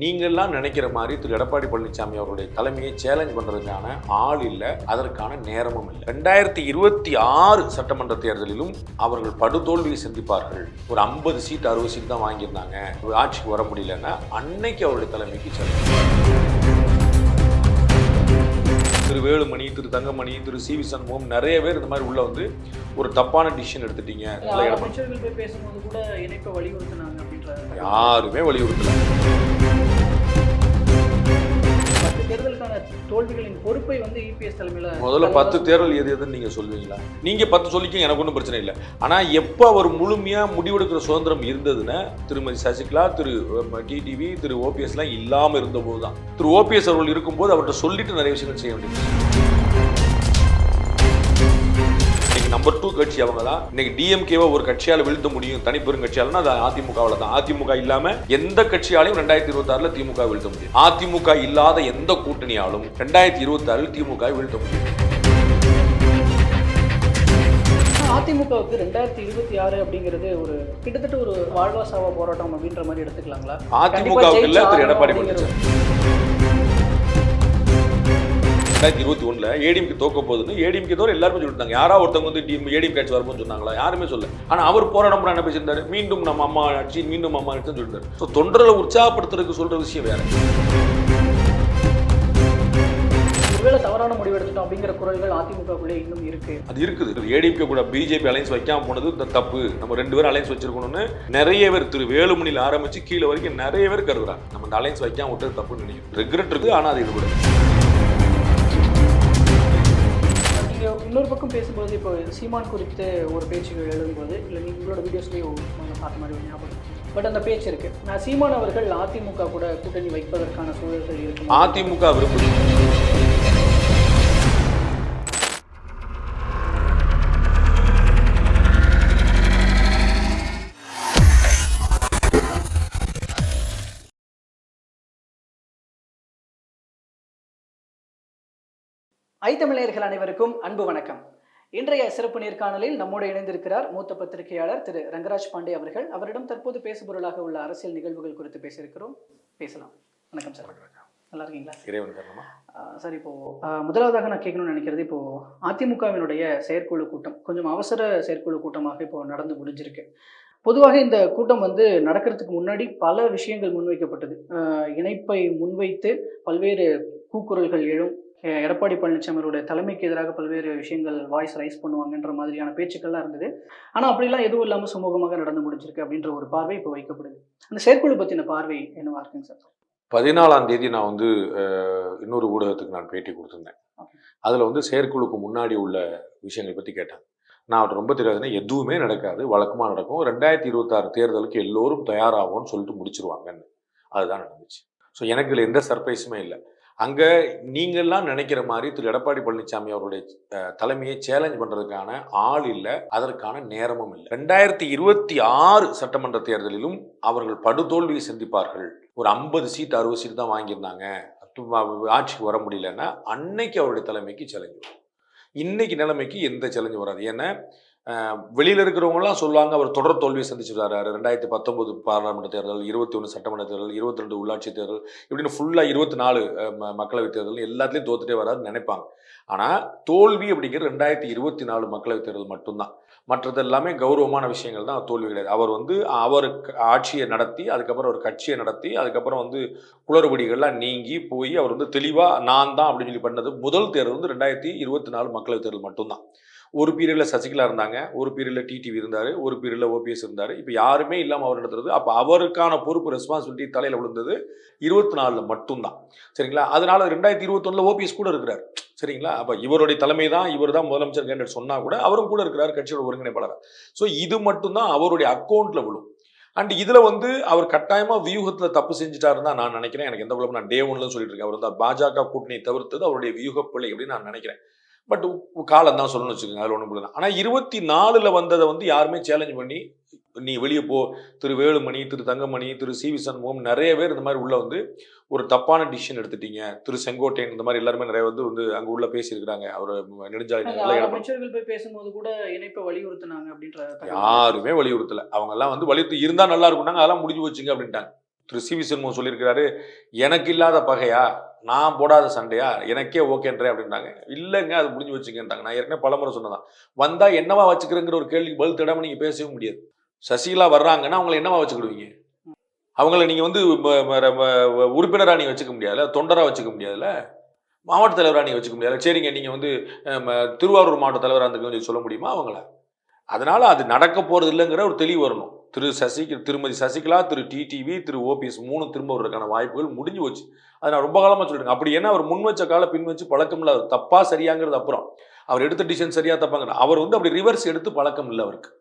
நீங்கள்லாம் நினைக்கிற மாதிரி திரு. எடப்பாடி பழனிசாமி அவருடைய தலைமையை சேலஞ்ச் பண்றதுக்கான ஆள் இல்லை அதற்கான நேரமும் இல்லை. ரெண்டாயிரத்தி இருபத்தி ஆறு சட்டமன்ற தேர்தலிலும் அவர்கள் படுதோல்வியை சந்திப்பார்கள். ஒரு ஐம்பது சீட் அறுபது சீட் தான் வாங்கியிருந்தாங்க. ஆட்சிக்கு வர முடியலன்னா அன்னைக்கு அவருடைய தலைமைக்கு செல்லும் திரு. வேலுமணி திரு. தங்கமணி திரு. சி. வி. சண்முகம் நிறைய பேர் இந்த மாதிரி உள்ள வந்து ஒரு தப்பான டிசிஷன் எடுத்துட்டீங்க. உள்ள எடப்பாடி. தேர்தலுக்கான தோல்விகளின் பொறுப்பை வந்து இபிஎஸ் தலைமையில முதல்ல பத்து தேர்தல் எது எதுன்னு நீங்க சொல்லுவீங்களா? நீங்க பத்து சொல்லிக்க எனக்கு ஒன்றும் பிரச்சனை இல்லை. ஆனா எப்போ அவர் முழுமையா முடிவெடுக்கிற சுதந்திரம் இருந்ததுன்னா திருமதி சசிகலா திரு டிடிவி திரு ஓபிஎஸ்லாம் இல்லாம இருந்தபோது தான் திரு ஓபிஎஸ் அவர்கள் இருக்கும்போது அவர்கிட்ட சொல்லிட்டு நிறைய விஷயங்கள் செய்ய வேண்டியது. நம்பர் டூ கட்சி அவங்க தான். இன்னைக்கு டிஎம்கேவை ஒரு கட்சியால வீழ்த்த முடியும். தனிப்பெரும் கட்சியாலன்னா அது அதிமுகவில் தான். அதிமுக இல்லாம எந்த கட்சியாலையும் ரெண்டாயிரத்தி இருபத்தி ஆறுல திமுக வீழ்த்த முடியும் அதிமுக இல்லாத எந்த கூட்டணியாலும் ரெண்டாயிரத்தி இருபத்தி ஆறில் திமுக வீழ்த்த முடியும் அதிமுகவுக்கு ரெண்டாயிரத்தி இருபத்தி ஆறு அப்படிங்கிறது ஒரு கிட்டத்தட்ட ஒரு வாழ்வா சாவா போராட்டம் அப்படின்ற மாதிரி எடுத்துக்கலாங்களா? திரு எடப்பாடி ரெண்டாயிரத்தி இருபத்தி ஒண்ணுல ஏடிஎம்கே தோக்க போகுதுன்னு ஏடிஎம்கே தவிர எல்லாருமே சொல்லிட்டாங்க. யாரா ஒருத்தவங்க வந்து டீம் ஏடிஎம் கட்சி வரும்போது சொன்னாங்களா? யாருமே சொல்ல ஆனா அவர் போராடம் என்ன பேசியிருந்தாரு? மீண்டும் நம்ம அம்மா ஆட்சி மீண்டும் அம்மா ஆட்சின்னு சொல்லிட்டாரு. ஸோ தொண்டர்களை உற்சாகப்படுத்துறதுக்கு சொல்ற விஷயம் வேற. ஒருவேளை தவறான முடிவு எடுத்துட்டோம் அப்படிங்கிற குரல்கள் அதிமுகக்குள்ளே இன்னும் இருக்கு. அது இருக்குது. ஏடிஎம்கே கூட பிஜேபி அலைன்ஸ் வைக்காம போனது தப்பு. நம்ம ரெண்டு பேரும் அலைன்ஸ் வச்சிருக்கணும்னு நிறைய பேர் திரு வேலுமணியில் ஆரம்பிச்சு கீழே வரைக்கும் நிறைய பேர் கருதுறாங்க. நம்ம அந்த அலைன்ஸ் வைக்காம விட்டது தப்புன்னு நினைக்கிறோம் ரெக்ரெட் இருக்கு ஆனா அது இது கூட. நீங்கள் இன்னொரு பக்கம் பேசும்போது இப்போ சீமான் குறித்து ஒரு பேச்சுகள் எழுதும்போது இல்லை நீங்களோட உங்களோட வீடியோஸ்லேயே பார்த்த மாதிரி ஞாபகம் பட் அந்த பேச்சு இருக்குது நான் சீமான் அவர்கள் அதிமுக கூட கூட்டணி வைப்பதற்கான சூழல்கள் இருக்கு அதிமுக ஐத்தமிழர்கள் அனைவருக்கும் அன்பு வணக்கம். இன்றைய சிறப்பு நேர்காணலில் நம்மோடு இணைந்திருக்கிறார் மூத்த பத்திரிகையாளர் திரு ரங்கராஜ் பாண்டே அவர்கள். அவரிடம் தற்போது பேசுபொருளாக உள்ள அரசியல் நிகழ்வுகள் குறித்து பேசியிருக்கிறோம். பேசலாம். வணக்கம் சார். நல்லா இருக்கீங்களா? இறைவன் காரணமா ஆஹ் சார் இப்போ முதலாவதாக நான் கேட்கணும்னு நினைக்கிறது இப்போ அதிமுகவினுடைய செயற்குழு கூட்டம் கொஞ்சம் அவசர செயற்குழு கூட்டமாக இப்போ நடந்து முடிஞ்சிருக்கு. பொதுவாக இந்த கூட்டம் வந்து நடக்கிறதுக்கு முன்னாடி பல விஷயங்கள் முன்வைக்கப்பட்டது. இணைப்பை முன்வைத்து பல்வேறு கூக்குரல்கள் எழும் எடப்பாடி பழனிசாமி அவருடைய தலைமைக்கு எதிராக பல்வேறு விஷயங்கள் வாய்ஸ் ரைஸ் பண்ணுவாங்கன்ற மாதிரியான பேச்சுக்கள்லாம் இருந்தது. ஆனால் அப்படிலாம் எதுவும் இல்லாமல் சுமூகமாக நடந்து முடிஞ்சிருக்கு அப்படின்ற ஒரு பார்வை இப்போ வைக்கப்படுது. அந்த செயற்குழு பற்றின பார்வை என்னவா இருக்குங்க சார்? பதினாலாம் தேதி நான் வந்து இன்னொரு ஊடகத்துக்கு நான் பேட்டி கொடுத்திருந்தேன். அதில் வந்து செயற்குழுக்கு முன்னாடி உள்ள விஷயங்களை பற்றி கேட்டேன் நான் அவர்கிட்ட ரொம்ப தெரியாதுன்னா எதுவுமே நடக்காது வழக்கமாக நடக்கும். ரெண்டாயிரத்தி இருபத்தாறு தேர்தலுக்கு எல்லோரும் தயாராகும்னு சொல்லிட்டு முடிச்சிருவாங்கன்னு. அதுதான் நடந்துச்சு. ஸோ எனக்கு இதில் எந்த சர்ப்ரைஸுமே இல்லை. அங்கே நீங்கள்லாம் நினைக்கிற மாதிரி திரு. எடப்பாடி பழனிசாமி அவருடைய தலைமையை சேலஞ்ச் பண்ணுறதுக்கான ஆள் இல்லை. அதற்கான நேரமும் இல்லை. ரெண்டாயிரத்தி இருபத்தி ஆறு சட்டமன்ற தேர்தலிலும் அவர்கள் படுதோல்வியை சந்திப்பார்கள். ஒரு ஐம்பது சீட் அறுபது சீட் தான் வாங்கியிருந்தாங்க. ஆட்சிக்கு வர முடியலன்னா அன்னைக்கு அவருடைய தலைமைக்கு சேலஞ்சு வரும். இன்னைக்கு நிலைமைக்கு எந்த சேலஞ்சும் வராது. ஏன்னா வெளியில் இருக்கிறவங்கலாம் சொல்லுவாங்க அவர் தொடர் தோல்வியை சந்திச்சிருக்காரு. ரெண்டாயிரத்தி பத்தொன்பது பாராளுமன்ற தேர்தல் இருபத்தி ஒன்று சட்டமன்ற தேர்தல் இருபத்தி ரெண்டு உள்ளாட்சி தேர்தல் இப்படின்னு ஃபுல்லாக இருபத்தி நாலு மக்களவைத் தேர்தல் எல்லாத்துலேயும் தோத்துட்டே வராதுன்னு நினைப்பாங்க. ஆனால் தோல்வி அப்படிங்கிறது ரெண்டாயிரத்தி இருபத்தி நாலு மக்களவைத் தேர்தல் மட்டும்தான். மற்றது எல்லாமே கௌரவமான விஷயங்கள் தான் தோல்வி கிடையாது. அவர் வந்து அவருக்கு ஆட்சியை நடத்தி அதுக்கப்புறம் ஒரு கட்சியை நடத்தி அதுக்கப்புறம் வந்து குளறுபடிகள்லாம் நீங்கி போய் அவர் வந்து தெளிவாக நான் தான் அப்படின்னு சொல்லி பண்ணது முதல் தேர்தல் வந்து ரெண்டாயிரத்தி இருபத்தி நாலு மக்களவைத் தேர்தல் மட்டும்தான். ஒரு பீரியடில் சசிகலா இருந்தாங்க ஒரு பீரியடில் டிடிவி இருந்தார் ஒரு பீரியடில் ஓபிஎஸ் இருந்தார். இப்போ யாருமே இல்லாமல் அவர் நடத்துறது அப்போ அவருக்கான பொறுப்பு ரெஸ்பான்சிபிலிட்டி தலையில் விழுந்தது இருபத்தி நாலில் மட்டும்தான். சரிங்களா? அதனால ரெண்டாயிரத்தி இருபத்தொன்னில் ஓபிஎஸ் கூட இருக்கிறார். சரிங்களா? அப்போ இவருடைய தலைமை தான் இவர் தான் முதலமைச்சர் கேண்டிடேட் சொன்னால் கூட அவரும் கூட இருக்கிறார் கட்சியோட ஒருங்கிணைப்பாளர். ஸோ இது மட்டும்தான் அவருடைய அக்கௌண்ட்டில் விழும். அண்ட் இதில் வந்து அவர் கட்டாயமாக வியூகத்தில் தப்பு செஞ்சுட்டாருன்னு தான் நான் நினைக்கிறேன். எனக்கு எந்த ப்ராப்ளம் நான் டே ஒன்ல சொல்லிட்டு இருக்கேன். அவர் வந்து பாஜக கூட்டணியை தவிர்த்தது அவருடைய வியூக பிள்ளை அப்படின்னு நான் நினைக்கிறேன். பட் காலம் தான் சொல்லணும்னு வச்சுக்கோங்க அதில் ஒன்றும் இல்லை. ஆனால் இருபத்தி நாலில் வந்ததை வந்து யாருமே சேலஞ்ச் பண்ணி நீ வெளியே போ. திரு வேலுமணி திரு தங்கமணி திரு சி வி சண்முகம் நிறைய பேர் இந்த மாதிரி உள்ள வந்து ஒரு தப்பான டிசிஷன் எடுத்துட்டீங்க. திரு செங்கோட்டையன் இந்த மாதிரி எல்லாருமே நிறைய வந்து வந்து அங்கே உள்ள பேசியிருக்கிறாங்க. அவர் நெடுஞ்சாலை போய் பேசும்போது கூட இணைப்பை வலியுறுத்தினாங்க அப்படின்ற. யாருமே வலியுறுத்தல. அவங்க எல்லாம் வந்து வலியுறுத்தி இருந்தா நல்லா இருக்கும்னாங்க அதெல்லாம் முடிஞ்சு வச்சுங்க அப்படின்ட்டாங்க. திரு சி வி சண்முகம் சொல்லியிருக்கிறாரு எனக்கு இல்லாத பகையா? நான் போடாத சண்டையா? எனக்கே ஓகேன்றே அப்படின்றாங்க. இல்லைங்க அது முடிஞ்சு வச்சுக்கன்றாங்க. நான் ஏற்கனவே பலமுறை சொன்னதான். வந்தால் என்னவா வச்சுக்கிறேங்கிற ஒரு கேள்விக்கு பதில் தேடாம நீங்கள் பேசவே முடியாது. சசிகலா வர்றாங்கன்னா அவங்களை என்னவா வச்சுக்கிடுவீங்க? அவங்கள நீங்கள் வந்து உறுப்பினராக நீங்கள் வச்சுக்க முடியாதுல்ல? தொண்டராக வச்சுக்க முடியாதுல்ல? மாவட்ட தலைவராக நீங்கள் வச்சுக்க முடியாது சரிங்க நீங்கள் வந்து திருவாரூர் மாவட்ட தலைவராக இருந்துக்கன்னு சொல்ல முடியுமா அவங்கள? அதனால அது நடக்க போகிறது இல்லைங்கிற ஒரு தெளிவு வரணும். திரு சசி திருமதி சசிகலா திரு டிடிவி திரு ஓபிஎஸ் மூணு திரும்ப வர்றதுக்கான வாய்ப்புகள் முடிஞ்சு போச்சு. அதை நான் ரொம்ப காலமா சொல்லிட்டேன். அப்படி என்ன அவர் முன் வச்ச கால பின் வச்சு பழக்கம் இல்லை. அவர் தப்பா சரியாங்கிறது அப்புறம். அவர் எடுத்த டிசிஷன் சரியா தப்பாங்க அவர் வந்து அப்படி ரிவர்ஸ் எடுத்து பழக்கம் இல்லை அவருக்கு.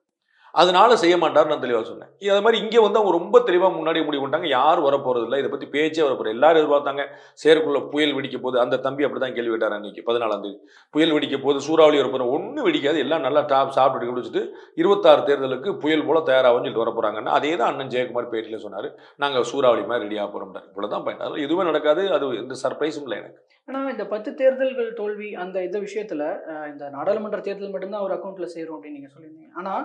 அதனால செய்ய மாட்டார் நான் தெளிவாக சொன்னேன் அது மாதிரி இங்கே வந்து அவங்க ரொம்ப தெளிவாக முன்னாடி முடிவு பண்ணிட்டாங்க. யார் வர இல்லை இதை பற்றி பேச்சே வர எல்லாரும் எதிர்பார்த்தாங்க சேருக்குள்ள புயல் வெடிக்க போது அந்த தம்பி அப்படி தான் கேள்வி கேட்டார் அன்னைக்கு பதினாலாம் தேதி. புயல் வெடிக்க போது சூறாவளி வர ஒன்றும் வெடிக்காது. எல்லாம் நல்லா டாப் சாப்பிட்டு குடிச்சிட்டு இருபத்தாறு தேர்தலுக்கு புயல் போல தயாராகும் சொல்லிட்டு வர அதே தான் அண்ணன் ஜெயக்குமார் பேட்டியில் சொன்னார். நாங்கள் சூறாவளி மாதிரி ரெடியாக போகிறோம் இவ்வளோ தான் பயன் அதனால எதுவுமே நடக்காது. அது எந்த சர்ப்ரைஸும் இல்லை எனக்கு. ஆனால் இந்த பத்து தேர்தல்கள் தோல்வி அந்த இந்த விஷயத்தில் இந்த நாடாளுமன்ற தேர்தல் மட்டும்தான் அவர் அக்கௌண்ட்டில் சேரும் அப்படின்னு நீங்கள் சொல்லியிருந்தீங்க. ஆனால்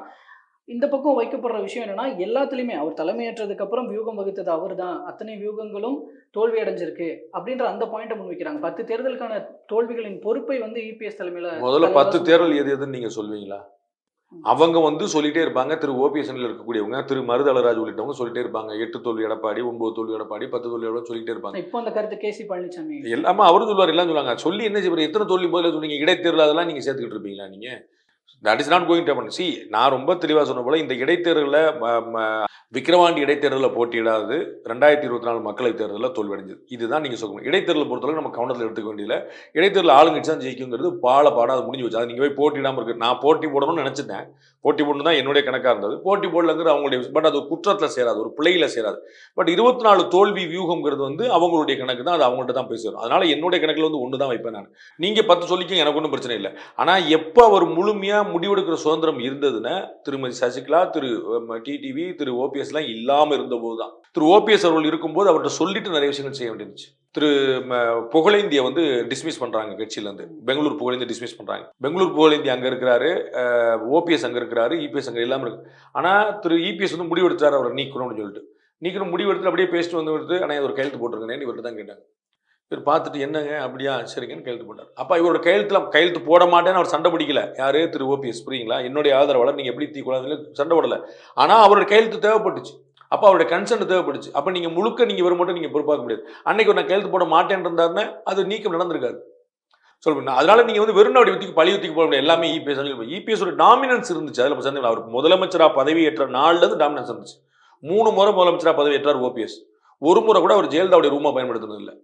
இந்த பக்கம் வைக்கப்படுற விஷயம் என்னன்னா எல்லாத்துலயுமே அவர் தலைமையேற்றதுக்கு அப்புறம் வியூகம் வகுத்தது அவர் தான் அத்தனை வியூகங்களும் தோல்வி அடைஞ்சிருக்கு அப்படின்ற அந்த பாயிண்ட்டை முன்வைக்கிறாங்க. பத்து தேர்தலுக்கான தோல்விகளின் பொறுப்பை வந்து இபிஎஸ் தலைமையில முதல்ல பத்து. தேர்தல் எது எதுன்னு நீங்க சொல்வீங்களா? அவங்க வந்து சொல்லிட்டே இருப்பாங்க. திரு ஓபிஎஸ்என்ல இருக்கக்கூடியவங்க திரு மருதளராஜ் உள்ளிட்டவங்க சொல்லிட்டே இருப்பாங்க. எட்டு தோல்வி எடப்பாடி ஒன்பது தோல்வி எடப்பாடி பத்து தோல்வி எடப்பாடி சொல்லிட்டே இருப்பாங்க. இப்போ அந்த கருத்து கே சி பழனிசாமி எல்லாமே அவரும் சொல்லுவார் எல்லாம் சொல்லுவாங்க. சொல்லி என்ன செய்வார்? எத்தனை தோல்வி முதல்ல சொன்னீங்க இடைத்தேர்தல் அதெல்லாம் நீங்க சேர்த்துக்கிட்டு இருப்பீங்களா நீங்க? That is not going to see நான் ரொம்ப தெளிவாக சொன்ன போல இந்த இடைத்தேர்தலில் விக்கிரவாண்டி இடைத்தேர்தலில் போட்டியிடாது ரெண்டாயிரத்தி இருபத்தி நாலு மக்களவைத் தேர்தலில் தோல்வியடைஞ்சது. இதுதான் நீங்கள் சொல்லணும் இடைத்தேர்தல் பொறுத்தவரை நம்ம கவனத்தில் எடுத்துக்க வேண்டியதில்லை. இடைத்தேர்தல் ஆளுங்கட்சி தான் ஜெயிக்குங்கிறது பால பாடம் அது முடிஞ்சு வச்சு அது நீங்கள் போய் போட்டியிடாமல் இருக்கு. நான் போட்டி போடணும்னு நினச்சிட்டேன் போட்டி போடணும் தான் என்னுடைய கணக்காக இருந்தது. போட்டி போடலங்கிறது அவங்களுடைய பட் அது ஒரு குற்றத்தில் சேராது. ஒரு பிள்ளையில் சேராது. பட் இருபத்தி நாலு தோல்வி வியூகம்ங்கிறது வந்து அவங்களுடைய கணக்கு தான். அது அவங்கள்ட்ட தான் பேசுகிறோம் அதனால என்னுடைய கணக்கில் வந்து ஒன்று தான் வைப்பேன் நான். நீங்கள் பத்து சொல்லிக்கும் எனக்கு ஒன்றும் பிரச்சனை இல்லை. ஆனால் எப்போ அவர் முழுமையாக முடிவெடுக்கிற சுதந்திரம் இருந்ததுன்னா திருமதி சசிகலா திரு டிடிவி திரு ஓபிஎஸ்லாம் இல்லாமல் இருந்தபோது தான் திரு ஓபிஎஸ் அவர்கள் இருக்கும்போது அவர்கிட்ட சொல்லிட்டு நிறைய விஷயங்கள் செய்ய வேண்டியிருந்துச்சு. திரு புகழேந்தியை வந்து டிஸ்மிஸ் பண்ணுறாங்க கட்சியிலேருந்து. பெங்களூர் புகழேந்தி டிஸ்மிஸ் பண்ணுறாங்க பெங்களூர் புகழேந்தி அங்கே இருக்கிறாரு ஓபிஎஸ் அங்கே இருக்கிறாரு இபிஎஸ் அங்கே இல்லாமல் இருக்கு. ஆனால் திரு இபிஎஸ் வந்து முடிவெடுத்தார் அவரை நீக்கணும்னு சொல்லிட்டு. நீக்கணும் முடிவெடுத்து அப்படியே பேசிட்டு வந்து ஆனால் ஒரு கையெழுத்து போட்டிருக்கேன் இவர்கிட்ட தான் கேட்டாங்க. இவர் பார்த்துட்டு என்னங்க? அப்படியா? சரிங்கன்னு கையெழுத்து போட்டார். அப்போ இவரோட கையெழுத்துல கையெழுத்து போட மாட்டேன்னு அவர் சண்டை பிடிக்கல. யாரு? திரு. ஓபிஎஸ் புரியுங்களா? என்னுடைய ஆதரவாளர் நீங்கள் எப்படி தீக்கூடாதுன்னு சண்டை போடல. ஆனால் அவரோட கையெழுத்து தேவைப்பட்டுச்சு. அப்போ அவருடைய கன்சென்ட் தேவைப்பட்டுச்சு. அப்போ நீங்கள் முழுக்க நீங்கள் வரும் மட்டும் நீங்கள் பொறுப்பாக்க முடியாது. அன்னைக்கு ஒரு நான் கையெழுத்து போட மாட்டேன் இருந்தாருன்னா அது நீக்கம் நடந்திருக்காது. சொல்லுங்க அதனால நீங்கள் வந்து வெறும் அப்படி ஊத்திக்கு பழி ஊத்திக்கு போட முடியாது. எல்லாமே இபிஎஸ் இபிஎஸ் ஒரு டாமினன்ஸ் இருந்துச்சு. அதில் சந்தேகம் அவருக்கு முதலமைச்சராக பதவி ஏற்ற நாளில் இருந்து டாமினன்ஸ் இருந்துச்சு. மூணு முறை முதலமைச்சராக பதவி ஏற்றார் ஓபிஎஸ் ஒரு முறை கூட அவர் ஜெயலலிதாவுடைய ரூமா பயன்படுத்தினது இல்லை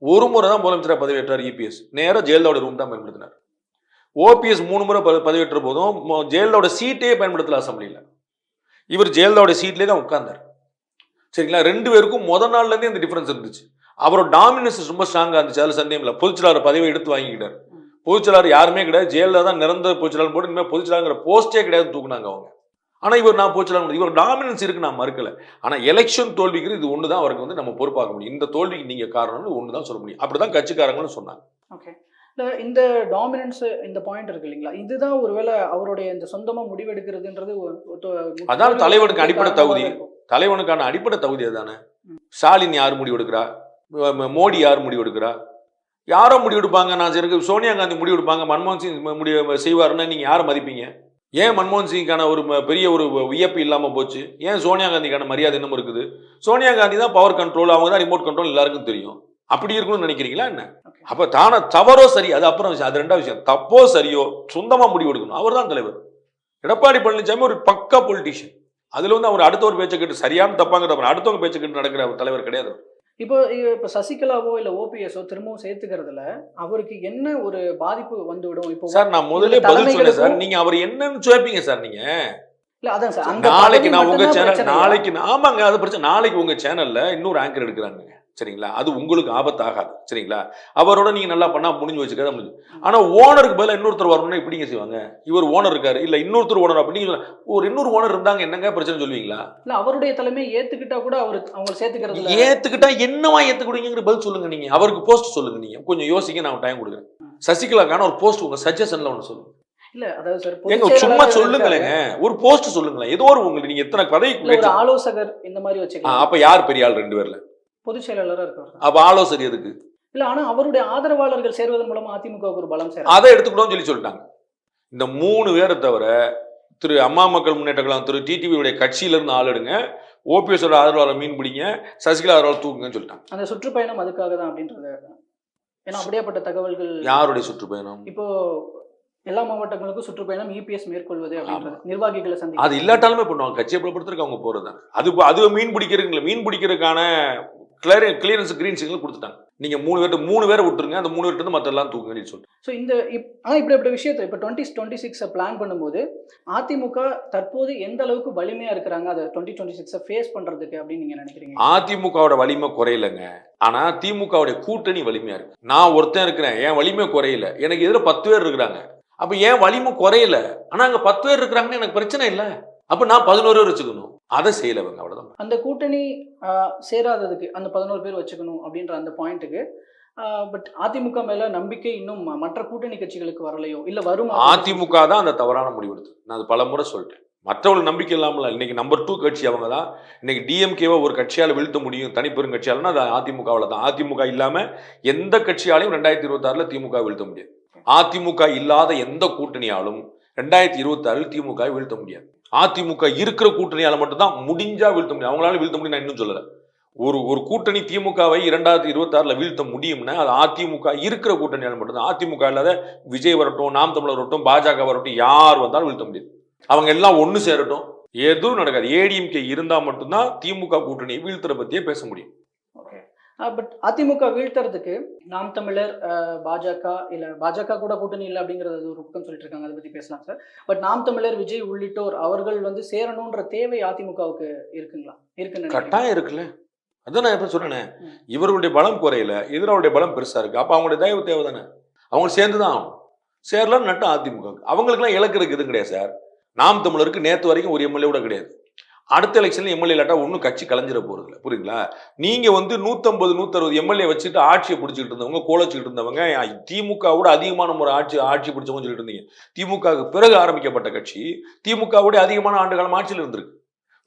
ஒரு முறை தான் முதலமைச்சரா பதவி ஏற்றார் இபிஎஸ் நேரா ஜெயலலிதாவுடைய ரூம் தான் பயன்படுத்தினார். ஓபிஎஸ் மூணு முறை பத- பதவியேற்ற போதும் ஜெயலலிதாவோட சீட்டே பயன்படுத்தல அசம்பிளியில் இவர் ஜெயலலிதாவுடைய சீட்லேயே தான் உட்கார்ந்தார். சரிங்களா? ரெண்டு பேருக்கும் முத நாள்ல இருந்தே இந்த டிஃபரன்ஸ் இருந்துச்சு. அவரோட டாமினன்ஸ் ரொம்ப ஸ்ட்ராங்கா இருந்துச்சு. அதில் சந்தேகம் இல்லை. பொதுச்செயலாளர் பதவியை எடுத்து வாங்கிக்கிட்டார். பொதுச்செயலாளர் யாருமே கிடையாது. ஜெயலலிதா தான் நிரந்தர பொதுச்செயலாளர் போட்டு இனிமேல் பொதுச்செயலாளர் போஸ்டே கிடையாது தூக்குனாங்க அவங்க. ஆனா இவர் நான் பொதுச்செயலாளர் இவர் டாமினன்ஸ் இருக்கு நான் மறுக்கல. ஆனா எலெக்ஷன் தோல்விக்கு இது ஒன்று தான் அவருக்கு வந்து நம்ம பொறுப்பாக்க முடியும். இந்த தோல்விக்கு நீங்க காரணம்னு ஒன்று தான் சொல்ல முடியும். அப்படிதான் கட்சிக்காரங்களும் சொன்னாங்க. ஓகே இல்ல இந்த டாமினன்ஸ் இந்த பாயிண்ட் இருக்கு இல்லைங்களா? இதுதான் ஒருவேளை அவருடைய இந்த சொந்தமா முடிவெடுக்கிறதுன்றது அதான் தலைவனுக்கு அடிப்படை தகுதி. தலைவனுக்கான அடிப்படை தகுதி அதுதானே? ம். ஸ்டாலின் யார் முடிவெடுக்கிறா? மோடி யார் முடிவெடுக்கிறா? யாரோ முடிவெடுப்பாங்க நான் எனக்கு சோனியா காந்தி முடிவெடுப்பாங்க மன்மோகன் சிங் முடிவு செய்வாருன்னா நீங்க யாரை மதிப்பீங்க? ஏன் மன்மோகன் சிங்கான ஒரு பெரிய ஒரு வியப்பு இல்லாம போச்சு? ஏன் சோனியா காந்திக்கான மரியாதை இன்னும் இருக்குது? சோனியா காந்தி தான் பவர் கண்ட்ரோல் அவங்க தான் ரிமோட் கண்ட்ரோல் எல்லாருக்கும் தெரியும். அப்படி இருக்கணும்னு நினைக்கிறீங்களா என்ன. அப்ப தான தவறோ சரி அது அப்புறம் விஷயம் அது ரெண்டாவது விஷயம் தப்போ சரியோ சொந்தமா முடிவு எடுக்கணும். அவர் தான் தலைவர். எடப்பாடி பழனிசாமி ஒரு பக்கா பொலிட்டிஷியன் அதுல வந்து அவர் அடுத்த ஒரு பேச்சை கேட்டு சரியான தப்பாங்கிற அடுத்தவங்க பேச்சை கேட்டு நடக்கிற தலைவர் கிடையாது. இப்போ இப்போ சசிகலாவோ இல்ல ஓபிஎஸ்ஓ திரும்பவும் சேர்த்துக்கிறதுல அவருக்கு என்ன ஒரு பாதிப்பு வந்துவிடும்? இப்போ சார் நான் முதல்ல பதில் சொன்னேன் சார். நீங்க அவர் என்னன்னு சுவைப்பீங்க சார் நீங்க? இல்ல அதான் சார். அந்த நாளைக்கு நான் உங்க சேனல்? நாளைக்கு ஆமாங்க அது பிரச்சனை. நாளைக்கு உங்க சேனல்ல இன்னொரு ஆங்கர் எடுக்கிறாங்க சரிங்களா? அது உங்களுக்கு ஆபத்தாகாது. சரிங்களா? அவரோட நீங்க நல்லா பண்ணா முடிஞ்சு வச்சுக்காத முடிஞ்சு. ஆனா ஓனருக்கு பதிலா இன்னொருத்தர் வரணும்னா இப்படிங்க செய்வாங்க? இவர் ஓனர் இருக்காரு. இல்ல இன்னொருத்தர் ஓனர் அப்படின்னு சொல்ல ஒரு இன்னொரு ஓனர் இருந்தாங்க என்னங்க பிரச்சனை சொல்லுவீங்களா? இல்ல அவருடைய தலைமையை ஏத்துக்கிட்டா கூட அவர் அவங்க சேர்த்துக்கிறதுல ஏத்துக்கிட்டா என்னவா ஏத்துக்கிடுவீங்கிற பதில் சொல்லுங்க நீங்க. அவருக்கு போஸ்ட் சொல்லுங்க நீங்க. கொஞ்சம் யோசிக்க நான் டைம் கொடுக்குறேன். சசிகலாக்கான ஒரு போஸ்ட் உங்க சஜஷன்ல ஒன்று சொல்லுங்க. இல்ல அதாவது சார் ஏங்க பொதுச் சும்மா சொல்லுங்களேங்க. ஒரு போஸ்ட் சொல்லுங்களேன். ஏதோ ஒரு உங்களுக்கு நீங்க எத்தனை பதவி ஆலோசகர் இந்த மாதிரி வச்சுக்கலாம். அப்ப யார் பெரிய ஆள் ரெண்டு பேர்ல? பொதுச் செயலாளரா இருக்காரு அப்ப ஆலோசனை எதுக்கு? இல்ல ஆனா அவருடைய ஆதரவாளர்கள் சேர்வதன் மூலமா அதிமுகவுக்கு ஒரு பலம் சேரும் அதை எடுத்துக்கிட்டோம்னு சொல்லி சொல்லிட்டாங்க. இந்த மூணு பேரை தவிர திரு அம்மா மக்கள் முன்னேற்ற கழகம் திரு டிடிவியுடைய கட்சியில இருந்து ஆள் எடுங்க ஓபிஎஸோட ஆதரவாளர் மீன் பிடிங்க சசிகலா ஆதரவாளர் தூக்குங்கன்னு சொல்லிட்டாங்க. அந்த சுற்றுப்பயணம் அதுக்காக தான் அப்படின்றது. ஏன்னா அப்படியாப்பட்ட தகவல்கள் யாருடைய சுற்றுப்பயணம்? இப்போ எல்லா மாவட்டங்களுக்கும் சுற்றுப்பயணம் இபிஎஸ் மேற்கொள்வது அப்படின்றது. நிர்வாகிகளை சந்தி அது இல்லாட்டாலுமே பண்ணுவாங்க. கட்சியை பலப்படுத்துறதுக்கு அவங்க போறது அது அது மீன் பிடிக்கிறதுங்கள. மீன் பிடிக்கிறதுக்கான கிளியர் கிளியரன்ஸ் கிரீன் சிக்னல் கொடுத்துட்டாங்க. நீங்க மூணு பேர்ட்ட மூணு பேரை விட்டுருங்க அந்த மூணு பேர்ட்ட மத்த எல்லாம் தூக்குங்கன்னு சொல்லிட்டு. ஸோ இந்த இப் ஆனால் இப்படி இப்படி விஷயத்தை இப்போ டுவெண்ட்டி டுவெண்ட்டி சிக்ஸை பிளான் பண்ணும்போது அதிமுக தற்போது எந்த அளவுக்கு வலிமையா இருக்கிறாங்க? அதை டுவெண்ட்டி டுவெண்ட்டி சிக்ஸை ஃபேஸ் பண்றதுக்கு அப்படின்னு நீங்க நினைக்கிறீங்க? அதிமுகவோட வலிமை குறையலங்க. ஆனா திமுகவுடைய கூட்டணி வலிமையா இருக்கு. நான் ஒருத்தன் இருக்கிறேன் என் வலிமை குறையல. எனக்கு எதிர பத்து பேர் இருக்கிறாங்க. அப்ப ஏன் வலிமை குறையல. ஆனா அங்க பத்து பேர் இருக்கிறாங்கன்னு எனக்கு பிரச்சனை இல்லை. அப்ப நான் பதினோரு பேர் வச்சுக்கணும். அதை செய்யலவங்க அவ்வளவுதான். அந்த கூட்டணி சேராததுக்கு அந்த பதினோரு பேர் வச்சுக்கணும் அப்படின்ற அந்த பாயிண்ட்டுக்கு பட் அதிமுக மேல நம்பிக்கை இன்னும் மற்ற கூட்டணி கட்சிகளுக்கு வரலையோ? இல்ல வரும்? அதிமுக தான் அந்த தவறான முடிவெடுத்து நான் அது பல முறை சொல்லிட்டேன். மற்றவங்களுக்கு நம்பிக்கை இல்லாமல் இன்னைக்கு நம்பர் டூ கட்சி அவங்க தான் இன்னைக்கு டிஎம்கேவை ஒரு கட்சியால் வீழ்த்த முடியும் தனிப்பெரும் கட்சியாலன்னா அது அதிமுகவில் தான். அதிமுக இல்லாம எந்த கட்சியாலையும் ரெண்டாயிரத்தி இருபத்தாறுல திமுக வீழ்த்த முடியாது. அதிமுக இல்லாத எந்த கூட்டணியாலும் ரெண்டாயிரத்தி இருபத்தாறில் திமுக வீழ்த்த முடியாது. அதிமுக இருக்கிற கூட்டணியால மட்டும்தான் முடிஞ்சா வீழ்த்த முடியும். அவங்களால வீழ்த்த முடியும் நான் இன்னும் சொல்லல. ஒரு ஒரு கூட்டணி திமுகவை இரண்டாயிரத்தி இருபத்தாறுல வீழ்த்த முடியும்னா அது அதிமுக இருக்கிற கூட்டணியால மட்டும்தான். அதிமுக இல்லாத விஜய் வரட்டும் நாம் தமிழர் வரட்டும் பாஜக வரட்டும் யார் வந்தாலும் வீழ்த்த முடியாது. அவங்க எல்லாம் ஒன்று சேரட்டும். எதுவும் நடக்காது. ஏடிஎம்கே இருந்தால் மட்டும்தான் திமுக கூட்டணியை வீழ்த்துற பத்தியே பேச முடியும். ஓகே பட் அதிமுக வீழ்த்துறதுக்கு நாம் தமிழர் பாஜக இல்ல பாஜக கூட கூட்டணி இல்லை அப்படிங்கறது ஒரு பக்கம் சொல்லிட்டு இருக்காங்க அதை பத்தி பேசலாம் சார் பட் நாம் தமிழர் விஜய் உள்ளிட்டோர் அவர்கள் வந்து சேரணுன்ற தேவை அதிமுகவுக்கு இருக்குங்களா? இருக்குன்னு? கட்டாயம் இருக்குல்ல. அதான் நான் எப்ப சொன்னேனே. இவர்களுடைய பலம் குறையல எதிராவுடைய பலம் பெருசா இருக்கு. அப்ப அவங்களுடைய தயவு தேவை தானே அவங்க சேர்ந்து தான் ஆகணும். சேரலாம் நட்டம் அதிமுக அவங்களுக்குலாம் இலக்கிறதுக்கு எதுவும் கிடையாது சார் நாம் தமிழருக்கு நேத்து வரைக்கும் ஒரு எம்எல்ஏ கூட கிடையாது. அடுத்த எலெக்ஷன்ல எம்எல்ஏ இல்லாட்டா ஒன்றும் கட்சி கலைஞ்சிட போறது இல்லை புரியுங்களா நீங்க வந்து நூத்தம்பது நூத்தறுபது எம்எல்ஏ வச்சுட்டு ஆட்சியை பிடிச்சிட்டு இருந்தவங்க கோலச்சிட்டு இருந்தவங்க திமுகவோட அதிகமான முறை ஆட்சி ஆட்சி பிடிச்சவங்க சொல்லிட்டு இருந்தீங்க. திமுகவுக்கு பிறகு ஆரம்பிக்கப்பட்ட கட்சி திமுகவோட அதிகமான ஆண்டு காலம் ஆட்சியில் இருந்திருக்கு.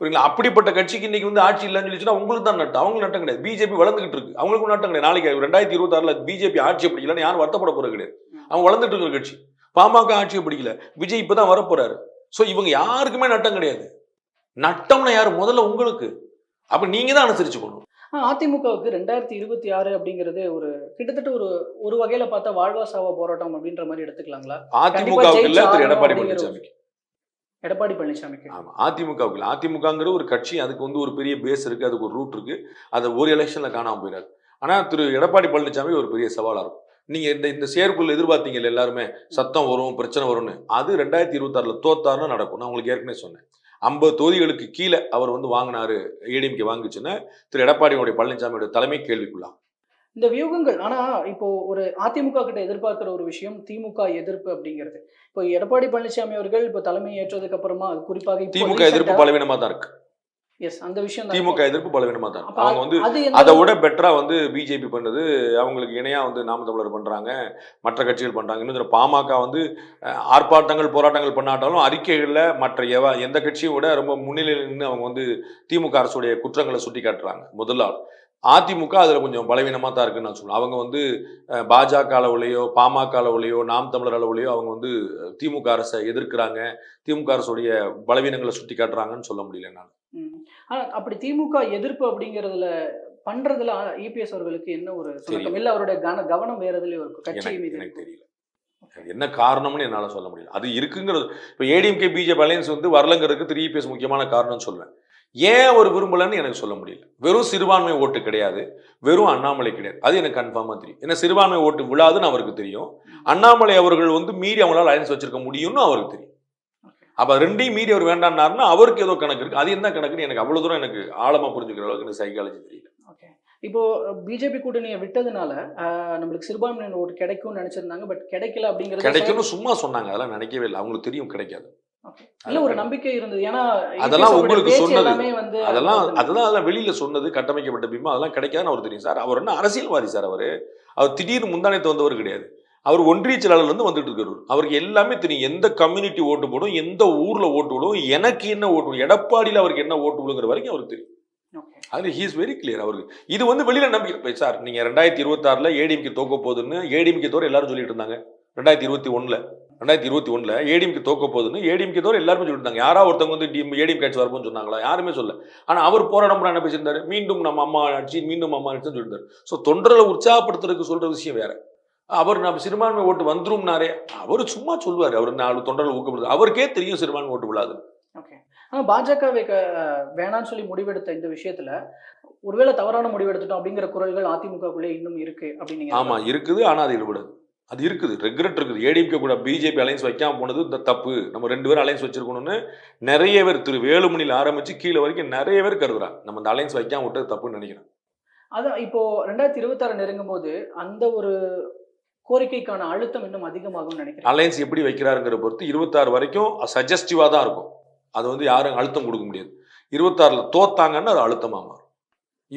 புரியுங்களா அப்படிப்பட்ட கட்சிக்கு இன்னைக்கு வந்து ஆட்சி இல்லைன்னு சொல்லிச்சுன்னா உங்களுக்கு தான் நட்டம். அவங்களுக்கு நட்டம் கிடையாது. பிஜேபி வளர்ந்துகிட்டு இருக்கு. அவங்களுக்கும் நட்டம் கிடையாது. நாளைக்கு ரெண்டாயிரத்தி இருபத்தாறுல பிஜேபி ஆட்சியை பிடிக்கலன்னு யாரும் வருத்தப்பட போறது கிடையாது. அவங்க வளர்ந்துட்டு இருக்கிற கட்சி. பாமக ஆட்சியை பிடிக்கல. விஜய் இப்பதான் வரப்போறாரு. ஸோ இவங்க யாருக்குமே நட்டம் கிடையாது. நட்டம்னா யாரு? முதல்ல உங்களுக்கு. அப்ப நீங்க தான் அனுசரிச்சுக்கணும் அதிமுகவுக்கு ரெண்டாயிரத்தி இருபத்தி ஆறு அப்படிங்கிறது ஒரு கிட்டத்தட்ட ஒரு ஒரு வகையில பார்த்தா வாழ்வா சாவா போராட்டம் அப்படின்ற மாதிரி எடுத்துக்கலாங்களா? அதிமுகவுக்கு இல்ல திரு எடப்பாடி பழனிசாமிக்கு. எடப்பாடி பழனிசாமிக்கு. ஆமா அதிமுகவுக்கு அதிமுகங்கிற ஒரு கட்சி அதுக்கு வந்து ஒரு பெரிய பேஸ் இருக்கு அதுக்கு ஒரு ரூட் இருக்கு. அதை ஒரு எலெக்ஷன்ல காணாம போயிடாது ஆனா திரு எடப்பாடி பழனிசாமி ஒரு பெரிய சவாலா இருக்கும். நீங்க இந்த இந்த செயற்குள்ள எதிர்பார்த்தீங்கல்ல எல்லாருமே சத்தம் வரும் பிரச்சனை வரும்னு. அது ரெண்டாயிரத்தி இருபத்தாறுல தோத்தாருன்னு நடக்கும். நான் உங்களுக்கு ஏற்கனவே சொன்னேன். ஐம்பது தொகுதிகளுக்கு கீழே அவர் வந்து வாங்கினாரு ஏடிஎம்கே வாங்குச்சுன்னா திரு எடப்பாடியோடைய பழனிசாமியோட தலைமை கேள்விக்குள்ளா இந்த வியூகங்கள் ஆனா இப்போ ஒரு அதிமுக கிட்ட எதிர்பார்க்கிற ஒரு விஷயம் திமுக எதிர்ப்பு அப்படிங்கிறது. இப்போ எடப்பாடி பழனிசாமி அவர்கள் இப்போ தலைமை ஏற்றதுக்கு அப்புறமா குறிப்பாக திமுக எதிர்ப்பு பலவீனமா தான் இருக்கு. எஸ் அந்த விஷயம் திமுக எதிர்ப்பு பலவீனமா தான் அவங்க வந்து அது விட பெட்டரா வந்து பிஜேபி பண்ணுது அவங்களுக்கு இணையா வந்து நாம் தமிழர் பண்றாங்க மற்ற கட்சிகள் பண்றாங்க. இன்னும் பாமக வந்து ஆர்ப்பாட்டங்கள் போராட்டங்கள் பண்ணாட்டாலும் அறிக்கைகள்ல மற்ற எவ எந்த கட்சியும் விட ரொம்ப முன்னிலையில் நின்று அவங்க வந்து திமுக அரசுடைய குற்றங்களை சுட்டி காட்டுறாங்க முதல் ஆள். அதிமுக அதுல கொஞ்சம் பலவீனமா தான் இருக்குன்னு நான் சொல்லுவேன். அவங்க வந்து பாஜக அளவுலையோ பாமக அளவுலையோ நாம் தமிழர் அளவுலையோ அவங்க வந்து திமுக அரசை எதிர்க்கிறாங்க. திமுக அரசுடைய பலவீனங்களை சுட்டி காட்டுறாங்கன்னு சொல்ல முடியல நான் அப்படி திமுக எதிர்ப்பு அப்படிங்கறதுல பண்றதுல இபிஎஸ் அவர்களுக்கு என்ன ஒரு சுணக்கம்? இல்ல அவருடைய கன கவனம் வேற எதுலயும் இருக்கும் கட்சி மீது எனக்கு தெரியல. என்ன காரணம்னு என்னால சொல்ல முடியல. அது இருக்குங்கிறது இப்போ ஏடிஎம்கே பிஜேபி அலையன்ஸ் வந்து வரலங்கிறதுக்கு த்ரீ பிஎஸ் முக்கியமான காரணம்னு சொல்லுவேன் ஏன் அவர் விரும்பலன்னு எனக்கு சொல்ல முடியல. வெறும் சிறுபான்மை ஓட்டு கிடையாது வெறும் அண்ணாமலை கிடையாது. அது எனக்கு கன்ஃபார்மா தெரியும். ஏன்னா சிறுபான்மை ஓட்டு விழாதுன்னு அவருக்கு தெரியும். அண்ணாமலை அவர்கள் வந்து மீறி அவங்களால அலையன்ஸ் வச்சிருக்க முடியும்னு அவருக்கு தெரியும். அப்ப ரெண்டையும் மீறி அவர் வேண்டாம்னாருன்னா அவருக்கு ஏதோ கணக்கு இருக்கு. அது என்ன கணக்குன்னு எனக்கு அவ்வளவு தூரம் எனக்கு ஆழமா புரிஞ்சுக்கிற அளவுக்கு எனக்கு சைக்காலஜி தெரியல. ஓகே இப்போ பிஜேபி கூட்டணியை விட்டதுனால நம்மளுக்கு சிறுபான்மையினர் ஓட்டு கிடைக்கும்னு நினைச்சிருந்தாங்க பட் கிடைக்கல அப்படிங்கிறது கிடைக்கும்னு சும்மா சொன்னாங்க. அதெல்லாம் நினைக்கவே இல்லை. அவங்களுக்கு தெரியும் கிடைக்காது. இல்ல ஒரு நம்பிக்கை இருந்தது. ஏன்னா அதெல்லாம் உங்களுக்கு சொன்னது. வந்து அதெல்லாம் அதெல்லாம் அதெல்லாம் வெளியில சொன்னது கட்டமைக்கப்பட்ட பிம்பம் அதெல்லாம் கிடைக்காதுன்னு அவர் தெரியும் சார். அவர் என்ன அரசியல்வாதி சார் அவரு? அவர் திடீர்னு முந்தானத்து வந்தவர் கிடையாது. அவர் ஒன்றிய செயலாளர்ல இருந்து வந்துட்டு இருக்காரு அவருக்கு எல்லாமே தெரியும். எந்த கம்யூனிட்டி ஓட்டு போடும் எந்த ஊர்ல ஓட்டு விடும் எனக்கு என்ன ஓட்டு எடப்பாடியில் அவருக்கு என்ன ஓட்டு விடுங்கிற வரைக்கும் அவருக்கு தெரியும். அதில் ஹீஸ் வெரி கிளியர் அவருக்கு. இது வந்து வெளியில நம்பி இப்ப சார் நீங்க ரெண்டாயிரத்தி இருபத்தாறுல ஏடிஎம்கே தோக்க போகுதுன்னு ஏடிஎம்கே தவிர எல்லாரும் சொல்லிட்டு இருந்தாங்க. ரெண்டாயிரத்தி இருபத்தி ஒண்ணுல. ரெண்டாயிரத்தி இருபத்தி ஒண்ணுல ஏடிஎம்கே தோக்க போகுதுன்னு ஏடிஎம்கே தவிர எல்லாருமே சொல்லிட்டு இருந்தாங்க யாரா ஒருத்தவங்க வந்து டிஎம் ஏடிஎம் கட்சி வரப்போன்னு சொன்னாங்களா? யாருமே சொல்ல ஆனா அவர் போராடம் என்ன பேசியிருந்தாரு? மீண்டும் நம்ம அம்மா ஆட்சி மீண்டும் அம்மா ஆட்சின்னு சொல்லியிருந்தாரு ஸோ தொண்டர்களை உற்சாகப்படுத்துறதுக்கு சொல்ற விஷயம் வேற. அவர் நம்ம சிறுபான்மை ஓட்டு வந்துரும்னாரே அவர் சும்மா சொல்லுவார். அவர் நாலு தொண்டர்களை ஊக்கப்படுத்து அவருக்கே தெரியும் சிறுபான்மை ஓட்டு விழாது. ஓகே. ஆனால் பாஜகவை க வேணான்னு சொல்லி முடிவெடுத்த இந்த விஷயத்துல ஒருவேளை தவறான முடிவெடுத்துட்டோம் அப்படிங்கிற குரல்கள் அதிமுகக்குள்ளே இன்னும் இருக்கு அப்படின்னு ஆமா இருக்குது. ஆனா அது ஈடுபடாது அது இருக்குது. ரெக்ரெட் இருக்குது. ஏடிஎம்கே கூட பிஜேபி அலைன்ஸ் வைக்காம போனது இந்த தப்பு. நம்ம ரெண்டு பேரும் அலைன்ஸ் வச்சிருக்கணும்னு நிறைய பேர் திரு வேலுமணியில் ஆரம்பிச்சு கீழே வரைக்கும் நிறைய பேர் கருதுறாங்க. நம்ம இந்த அலைன்ஸ் வைக்காம விட்டது தப்புன்னு நினைக்கிறேன். அதான் இப்போ ரெண்டாயிரத்தி இருபத்தாறு நெருங்கும் போது அந்த ஒரு கோரிக்கைக்கான அழுத்தம் இன்னும் அதிகமாகும்னு நினைக்கிறேன். அலைன்ஸ் எப்படி வைக்கிறாருங்கிற பொறுத்து இருபத்தாறு வரைக்கும் சஜஸ்டிவாக தான் இருக்கும். அது வந்து யாரும் அழுத்தம் கொடுக்க முடியாது. இருபத்தாறுல தோத்தாங்கன்னா அது அழுத்தமாக மாறும்.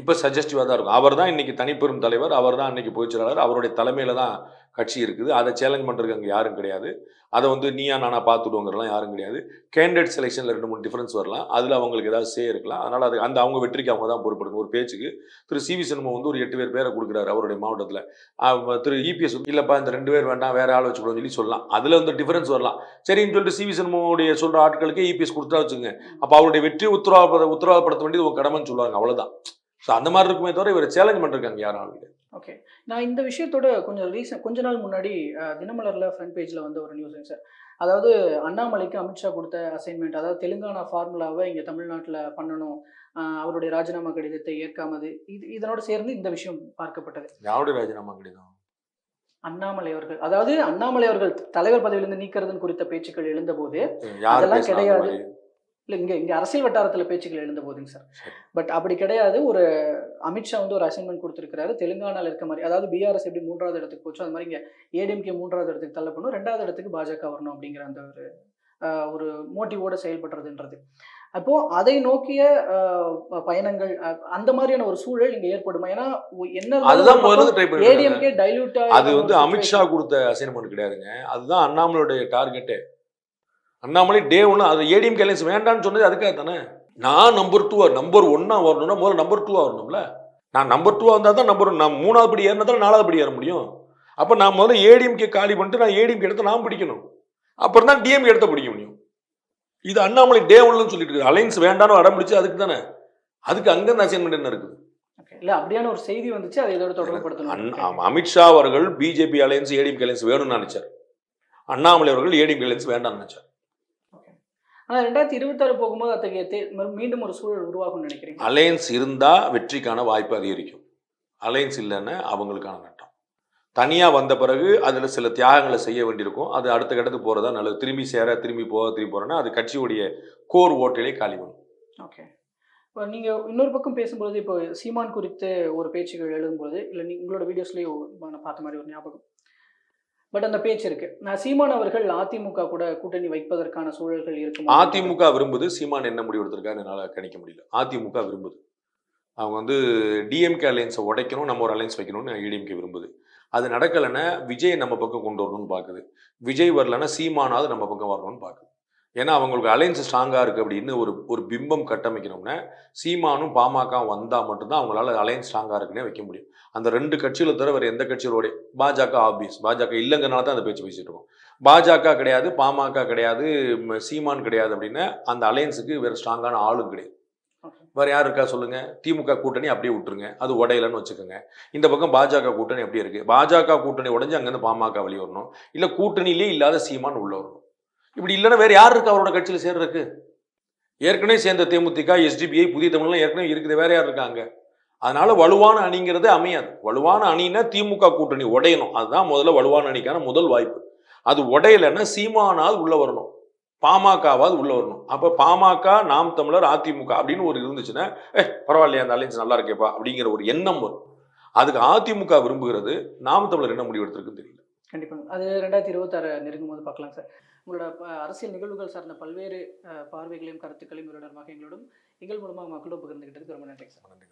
இப்போ சஜஸ்டிவாக தான் இருக்கும். அவர் தான் இன்னைக்கு தனிப்பெரும் தலைவர் அவர் தான் இன்னைக்கு பொதுச் செயலாளர் அவருடைய தலைமையில தான் கட்சி இருக்குது. அதை சேலஞ்ச் பண்ணுறதுக்கு அங்கே யாரும் கிடையாது. அதை வந்து நீயா நானா பார்த்துடுவோங்கிறலாம் யாரும் கிடையாது. கேண்டிடேட் செலெக்ஷனில் ரெண்டு மூணு டிஃபரன்ஸ் வரலாம். அதில் அவங்களுக்கு ஏதாவது சே இருக்கலாம். அதனால் அது அந்த அவங்க வெற்றிக்கு அவங்க தான் பொறுப்படுங்க ஒரு பேச்சுக்கு. திரு சி வி சண்முகம் வந்து ஒரு எட்டு பேர் பேரை கொடுக்குறாரு அவருடைய மாவட்டத்தில். திரு இபிஎஸ் இல்லைப்பா இந்த ரெண்டு பேர் வேண்டாம். வேற ஆள் வச்சுக்கணும்னு சொல்லி சொல்லலாம். அதில் வந்து டிஃபரன்ஸ் வரலாம். சரின்னு சொல்லிட்டு சி வி சண்முகனுடைய சொல்கிற ஆட்களுக்கே இபிஎஸ் கொடுத்தா வச்சுங்க அப்போ அவருடைய வெற்றி உத்தரவாத உத்தரவாதப்படுத்த வேண்டியது உங்கள் கடமைன்னு சொல்லுவாங்க. அவ்வளோதான் ஸோ அந்த மாதிரி இருக்குமே தவிர இவர் சேலஞ்ச் பண்ணிருக்காங்க யாரும் ஆளுங்க. ஓகே நான் இந்த விஷயத்தோட கொஞ்சம் ரீசன் கொஞ்ச நாள் முன்னாடி தினமலர்ல ஃப்ரண்ட் பேஜ்ல வந்து ஒரு நியூஸ் சார் அதாவது அண்ணாமலைக்கு அமித்ஷா கொடுத்த அசைன்மெண்ட் அதாவது தெலுங்கானா ஃபார்முலாவை இங்க தமிழ்நாட்டுல பண்ணணும். அவருடைய ராஜினாமா கடிதத்தை ஏற்காமது. இது இதனோட சேர்ந்து இந்த விஷயம் பார்க்கப்பட்டது. யாருடைய ராஜினாமா கடிதம்? அண்ணாமலை அவர்கள். அதாவது அண்ணாமலை அவர்கள் தலைவர் பதவியிலிருந்து நீக்கிறதன் குறித்த பேச்சுக்கள் எழுந்தபோது யார் அதெல்லாம் கிடையாது. இல்ல இங்க இங்க அரசியல் வட்டாரத்துல பேச்சுக்கள் எழுந்த போதுங்க சார். பட் அப்படி கிடையாது. ஒரு அமித்ஷா வந்து ஒரு அசைன்மெண்ட் கொடுத்திருக்காரு தெலுங்கானால இருக்க மாதிரி அதாவது பிஆர்எஸ் எப்படி மூன்றாவது இடத்துக்கு போச்சோ அது மாதிரி இங்க ஏடிஎம்கே மூன்றாவது இடத்துக்கு தள்ளப்படணும். ரெண்டாவது இடத்துக்கு பாஜக வரணும் அப்படிங்கிற அந்த ஒரு ஒரு மோட்டிவோட செயல்படுறதுன்றது. அப்போ அதை நோக்கிய பயணங்கள் அந்த மாதிரியான ஒரு சூழல் இங்க ஏற்படுமா? ஏன்னா என்ன ஏடிஎம்கே டைல்யூட் அது வந்து அமித்ஷா கொடுத்த அசைன்மெண்ட் கிடையாதுங்க. அதுதான் அண்ணாமலையுடைய டார்கெட்டே அண்ணாமலை டே ஒன்று அது ஏடிஎம் கேலன்ஸ் வேண்டாம்னு சொன்னது அதுக்காக தானே? நான் நம்பர் டூ நம்பர் ஒன்னா வரணும்னா முதல்ல நம்பர் டூவா வரணும்ல? நான் நம்பர் டூவா இருந்தால் தான் நம்பர் நான் மூணாவது படி ஏறினா தான் நாலாவது படி ஏற முடியும். அப்போ நான் முதல்ல ஏடிஎம்கே காலி பண்ணிட்டு நான் ஏடிஎம்கே இடத்த நான் பிடிக்கணும். அப்புறம் தான் டிஎம்கே இடத்த பிடிக்க முடியும். இது அண்ணாமலை டே ஒன்லன்னு சொல்லிட்டு இருக்கு அலைன்ஸ் வேண்டாம்னு அடம் பிடிச்சு அதுக்கு தானே? அதுக்கு அங்கேருந்து அசைன்மெண்ட் என்ன இருக்குது? இல்ல அப்படியான ஒரு செய்தி வந்துச்சு அதை இதோட ஆமா, அமித்ஷா அவர்கள் பிஜேபி அலையன்ஸ் ஏடிஎம் அலையன்ஸ் வேணும்னு நினைச்சார். அண்ணாமலை அவர்கள் ஏடிஎம் அலையன்ஸ் வேண்டாம்னு நினைச்சார். ஆனா ரெண்டாயிரத்தி இருபத்தாறு போகும்போது அத்தகைய தே- மீண்டும் ஒரு சூழல் உருவாகும்னு நினைக்கிறீங்க? அலையன்ஸ் இருந்தா வெற்றிக்கான வாய்ப்பு அதிகரிக்கும். அலையன்ஸ் இல்லைன்னா அவங்களுக்கான நட்டம். தனியா வந்த பிறகு அதுல சில தியாகங்களை செய்ய வேண்டியிருக்கும். அது அடுத்த கட்டத்துக்கு போறதா நல்லது. திரும்பி சேர திரும்பி போக திரும்பி போறேன்னா அது கட்சியுடைய கோர் ஓட்டிலே காலி பண்ணும். ஓகே. இப்போ நீங்க இன்னொரு பக்கம் பேசும்போது இப்போ சீமான் குறித்து ஒரு பேச்சுகள் எழுதும்போது இல்லை நீ உங்களோட வீடியோஸ்லேயே நான் பார்த்த மாதிரி ஒரு ஞாபகம். பட் அந்த பேச்சு இருக்கு. நான் சீமான் அவர்கள் அதிமுக கூட கூட்டணி வைப்பதற்கான சூழல்கள் இருக்கும். அதிமுக விரும்புது சீமான் என்ன முடிவு எடுத்திருக்காரு என்னால் கணிக்க முடியல. அதிமுக விரும்புது. அவங்க வந்து டிஎம்கே அலையன்ஸை உடைக்கணும் நம்ம ஒரு அலையன்ஸ் வைக்கணும்னு ஏடிஎம்கே விரும்புது. அது நடக்கலைன்னா விஜய் நம்ம பக்கம் கொண்டு வரணும்னு பார்க்குது விஜய் வரலன்னா சீமானாவது நம்ம பக்கம் வரணும்னு பார்க்குது ஏன்னா அவங்களுக்கு அலைன்ஸ் ஸ்ட்ராங்காக இருக்குது அப்படின்னு ஒரு ஒரு பிம்பம் கட்டமைக்கணும்னா சீமானும் பாமக வந்தால் மட்டும்தான் அவங்களால அலைன்ஸ் ஸ்ட்ராங்காக இருக்குன்னே வைக்க முடியும். அந்த ரெண்டு கட்சியில் தவிர வேறு எந்த கட்சிகளோட பாஜக ஆபியஸ் பாஜக இல்லைங்கிறனால தான் அந்த பேச்சு பேசிட்டு இருக்கோம். பாஜக கிடையாது பாமக கிடையாது சீமான் கிடையாது அப்படின்னா அந்த அலையன்ஸுக்கு வேறு ஸ்ட்ராங்கான ஆளும் கிடையாது. வேறு யார் இருக்கா சொல்லுங்கள் திமுக கூட்டணி அப்படியே விட்டுருங்க. அது உடையலன்னு வச்சுக்கோங்க. இந்த பக்கம் பாஜக கூட்டணி அப்படியே இருக்கு. பாஜக கூட்டணி உடஞ்சி அங்கேருந்து பாமக வெளியே வரணும். இல்லை கூட்டணியிலே இல்லாத சீமான் உள்ள வரணும். இப்படி இல்லைன்னா வேற யார் இருக்கு அவரோட கட்சியில் சேர்றதுக்கு? ஏற்கனவே சேர்ந்த தேமுதிக எஸ்டிபிஐ புதிய தமிழ்லாம் ஏற்கனவே இருக்குது வேற யார் இருக்காங்க? அதனால வலுவான அணிங்கிறது அமையாது. வலுவான அணின்னா திமுக கூட்டணி உடையணும். அதுதான் முதல்ல வலுவான அணிக்கான முதல் வாய்ப்பு. அது உடையலைன்னா சீமானாவது உள்ள வரணும். பாமகவாவது உள்ள வரணும். அப்ப பாமக நாம் தமிழர் அதிமுக அப்படின்னு ஒரு இருந்துச்சுன்னா ஏ பரவாயில்லையா அந்த அலைன்ஸ் நல்லா இருக்கேப்பா அப்படிங்கிற ஒரு எண்ணம் வரும். அதுக்கு அதிமுக விரும்புகிறது நாம் தமிழர் என்ன முடிவு எடுத்திருக்குன்னு தெரியல. கண்டிப்பாக அது ரெண்டாயிரத்தி இருபத்தாறு நெருங்கும் போது பார்க்கலாம் சார். உங்களோட அரசியல் நிகழ்வுகள் சார்ந்த பல்வேறு பார்வைகளையும் கருத்துக்களையும் இவரிடமாக எங்களோடும் எங்கள் மூலமாக மக்களோடு பகிர்ந்துகிட்டதுக்கு ரொம்ப நன்றி சார். நன்றி